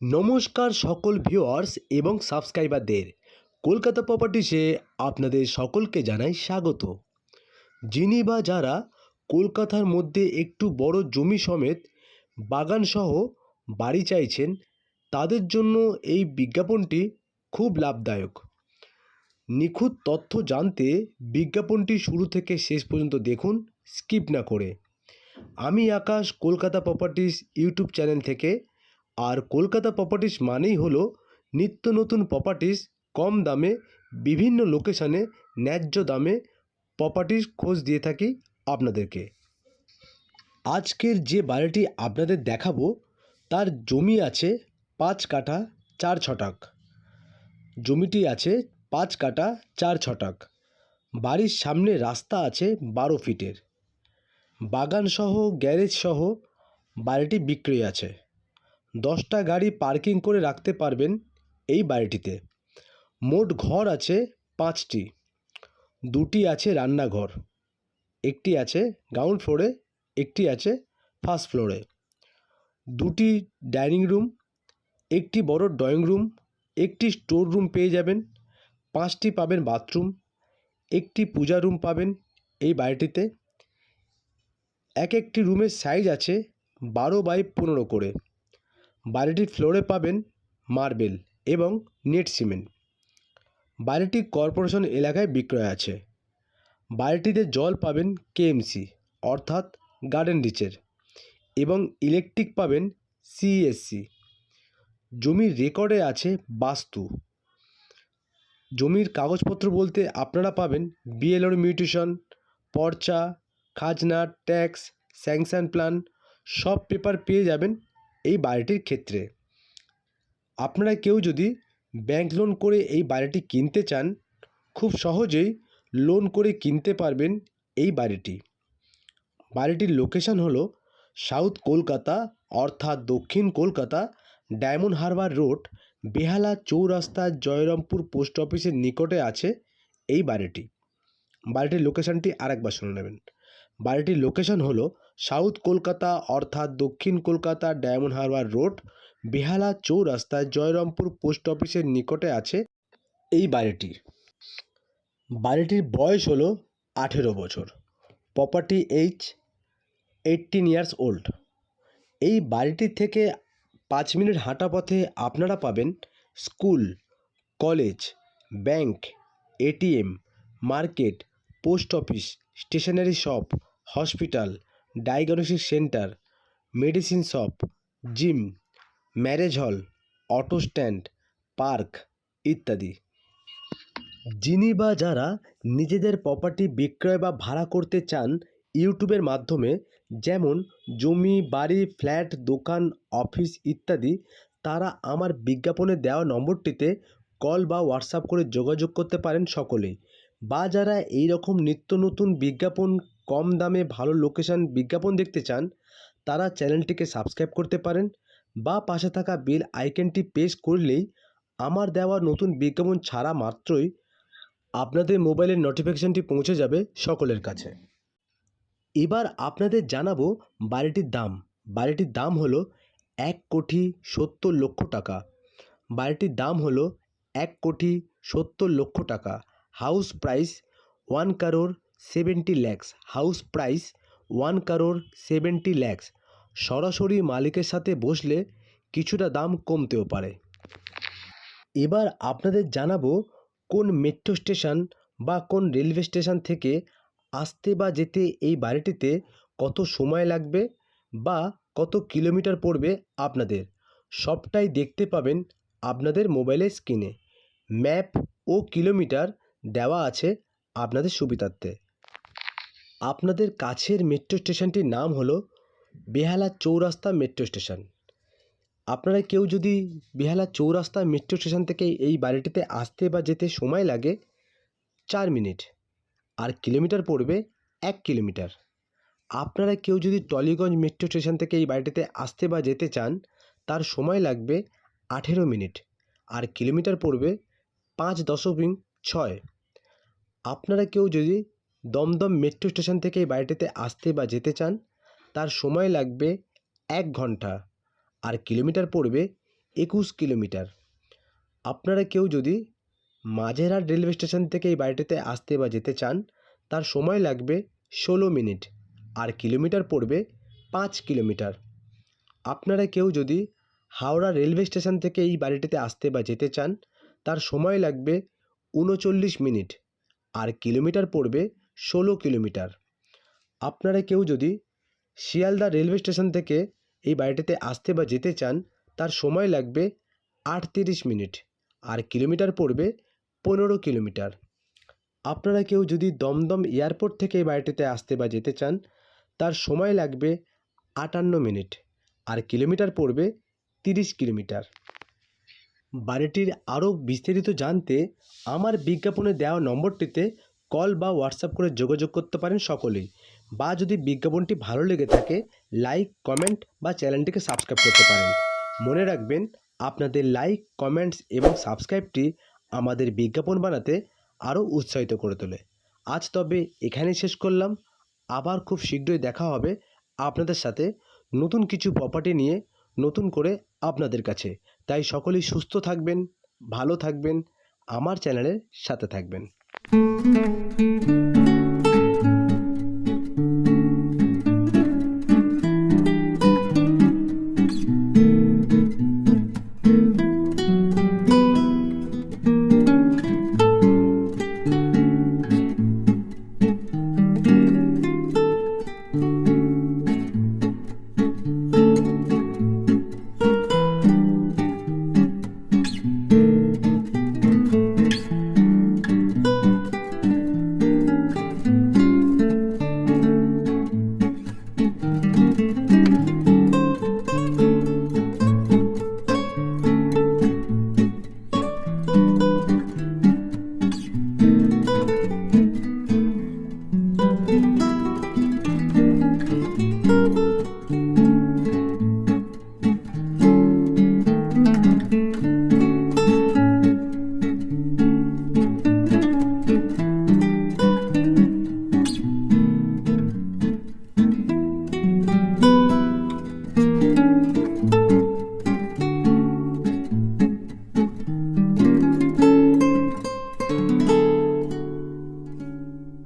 নমস্কার সকল ভিউয়ার্স এবং সাবস্ক্রাইবারদের কলকাতা প্রপার্টিসে আপনাদের সকলকে জানাই স্বাগত। যিনি বা যারা কলকাতার মধ্যে একটু বড় জমি সমেত বাগানসহ বাড়ি চাইছেন, তাদের জন্য এই বিজ্ঞাপনটি খুব লাভদায়ক। নিখুঁত তথ্য জানতে বিজ্ঞাপনটি শুরু থেকে শেষ পর্যন্ত দেখুন স্কিপ না করে। আমি Akash, Kolkata properties YouTube channel থেকে আর কলকাতা প্রপার্টিস মানেই হলো নিত্য নতুন প্রপার্টিস কম দামে, বিভিন্ন লোকেশানে ন্যায্য দামে প্রপার্টিস খোঁজ দিয়ে থাকি আপনাদেরকে। আজকের যে বাড়িটি আপনাদের দেখাবো, তার জমি আছে পাঁচ কাঠা চার ছটাক। জমিটি আছে পাঁচ কাঠা চার ছটাক। বাড়ির সামনে রাস্তা আছে বারো ফিটের। বাগানসহ গ্যারেজ সহ বাড়িটি বিক্রি আছে। দশটা গাড়ি পার্কিং করে রাখতে পারবেন এই বাড়িটিতে। মোট ঘর আছে পাঁচটি। দুটি আছে রান্নাঘর। একটি আছে গ্রাউন্ড ফ্লোরে একটি আছে ফার্স্ট ফ্লোরে দুটি ডাইনিং রুম একটি বড় ড্রয়িং রুম একটি স্টোর রুম পেয়ে যাবেন, পাঁচটি পাবেন বাথরুম একটি পূজা রুম পাবেন এই বাড়িটিতে। এক একটি রুমের সাইজ আছে বারো বাই পনেরো করে। বাড়িটির ফ্লোরে পাবেন মার্বেল এবং নেট সিমেন্ট। বাড়িটি কর্পোরেশন এলাকায় বিক্রয় আছে। বাড়িটিতে জল পাবেন কেএমসি, অর্থাৎ গার্ডেন রিচের, এবং ইলেকট্রিক পাবেন সিএসসি জমির রেকর্ডে আছে বাস্তু। জমির কাগজপত্র বলতে আপনারা পাবেন বিএলওর মিউটেশন, পর্চা, খাজনা, ট্যাক্স, স্যাংশন প্ল্যান, সব পেপার পেয়ে যাবেন এই বাড়িটির ক্ষেত্রে আপনারা কেউ যদি ব্যাংক লোন করে এই বাড়িটি কিনতে চান, খুব সহজেই লোন করে কিনতে পারবেন এই বাড়িটি। বাড়িটির লোকেশন হলো সাউথ কলকাতা অর্থাৎ দক্ষিণ Kolkata Diamond Harbour road Behala Chowrasta Jayrampur post অফিসের নিকটে আছে এই বাড়িটি। বাড়িটির লোকেশনটি আরেকবার শুনে নেবেন। বাড়িটির লোকেশন হলো সাউথ কলকাতা অর্থাৎ দক্ষিণ Kolkata Diamond Harbour Road Behala চৌরাস্তায় Jayrampur post অফিসের নিকটে আছে এই বাড়িটি। বাড়িটির বয়স হলো আঠেরো বছর property age eighteen years old এই বাড়িটির থেকে পাঁচ মিনিট হাঁটা পথে আপনারা পাবেন school college bank ATM market post office stationery shop, hospital diagnostic centre, medicine shop, gym, marriage hall, auto stand, park ইত্যাদি। যিনি বা যারা নিজেদের প্রপার্টি বিক্রয় বা ভাড়া করতে চান ইউটিউবের মাধ্যমে, যেমন জমি, বাড়ি, ফ্ল্যাট, দোকান, অফিস ইত্যাদি, তারা আমার বিজ্ঞাপনে দেওয়া নম্বরটিতে কল বা হোয়াটসঅ্যাপ করে যোগাযোগ করতে পারেন সকলেই। বা যারা এই রকম নিত্য নতুন বিজ্ঞাপন, কম দামে ভালো লোকেশান বিজ্ঞাপন দেখতে চান, তারা চ্যানেলটিকে সাবস্ক্রাইব করতে পারেন বা পাশে থাকা বেল আইকনটি প্রেস করলেই আমার দেওয়া নতুন বিজ্ঞাপন ছাড়া মাত্রই আপনাদের মোবাইলের নোটিফিকেশানটি পৌঁছে যাবে সকলের কাছে। এবার আপনাদের জানাব বাড়িটির দাম। বাড়িটির দাম হলো এক কোটি সত্তর লক্ষ টাকা। বাড়িটির দাম হলো এক কোটি সত্তর লক্ষ টাকা। House price one crore seventy lakhs house price one crore seventy lakhs সরাসরি মালিকের সাথে বসলে কিছুটা দাম কমতেও পারে। এবার আপনাদের জানাব কোন মেট্রো স্টেশন বা কোন রেলওয়ে স্টেশন থেকে আসতে বা যেতে এই বাড়িটিতে কত সময় লাগবে বা কত কিলোমিটার পড়বে আপনাদের। সবটাই দেখতে পাবেন আপনাদের মোবাইলের স্ক্রিনে ম্যাপ ও কিলোমিটার দেওয়া আছে আপনাদের সুবিধার্থে। আপনাদের কাছের মেট্রো স্টেশনটির নাম হলো বেহালা চৌরাস্তা মেট্রো স্টেশন আপনারা কেউ যদি বেহালা চৌরাস্তা মেট্রো স্টেশন থেকে এই বাড়িটিতে আসতে বা যেতে সময় লাগে, চার মিনিট। আর কিলোমিটার পড়বে এক কিলোমিটার আপনারা কেউ যদি টলিগঞ্জ মেট্রো স্টেশন থেকে এই বাড়িটিতে আসতে বা যেতে চান, তার সময় লাগবে আঠেরো মিনিট। আর কিলোমিটার পড়বে পাঁচ দশমিক ছয়। আপনারা কেউ যদি দমদম মেট্রো স্টেশন থেকে এই বাড়িটিতে আসতে বা যেতে চান, তার সময় লাগবে এক ঘণ্টা আর কিলোমিটার পড়বে একুশ কিলোমিটার। আপনারা কেউ যদি মাঝেরহাট রেলওয়ে স্টেশন থেকে এই বাড়িটিতে আসতে বা যেতে চান, তার সময় লাগবে ষোলো মিনিট আর কিলোমিটার পড়বে পাঁচ কিলোমিটার। আপনারা কেউ যদি হাওড়া রেলওয়ে স্টেশন থেকে এই বাড়িটিতে আসতে বা যেতে চান, তার সময় লাগবে উনচল্লিশ মিনিট আর কিলোমিটার পড়বে ষোলো কিলোমিটার। আপনারা কেউ যদি শিয়ালদা রেলওয়ে স্টেশন থেকে এই বাড়িটিতে আসতে বা যেতে চান, তার সময় লাগবে আটতিরিশ মিনিট আর কিলোমিটার পড়বে পনেরো কিলোমিটার। আপনারা কেউ যদি দমদম এয়ারপোর্ট থেকে এই বাড়িটিতে আসতে বা যেতে চান, তার সময় লাগবে আটান্ন মিনিট আর কিলোমিটার পড়বে তিরিশ কিলোমিটার। বাড়িটির আরও বিস্তারিত জানতে আমার বিজ্ঞাপনে দেওয়া নম্বরটিতে কল বা হোয়াটসঅ্যাপ করে যোগাযোগ করতে পারেন সকলেই। বা যদি বিজ্ঞাপনটি ভালো লেগে থাকে, লাইক, কমেন্ট বা চ্যানেলটিকে সাবস্ক্রাইব করতে পারেন। মনে রাখবেন, আপনাদের লাইক, কমেন্টস এবং সাবস্ক্রাইবটি আমাদের বিজ্ঞাপন বানাতে আরও উৎসাহিত করে তোলে। আজ তবে এখানেই শেষ করলাম। আবার খুব শীঘ্রই দেখা হবে আপনাদের সাথে নতুন কিছু প্রপার্টি নিয়ে। নতুন করে আপনাদের কাছে। তাই সকলেই সুস্থ থাকবেন ভালো থাকবেন আমার চ্যানেলের সাথে থাকবেন।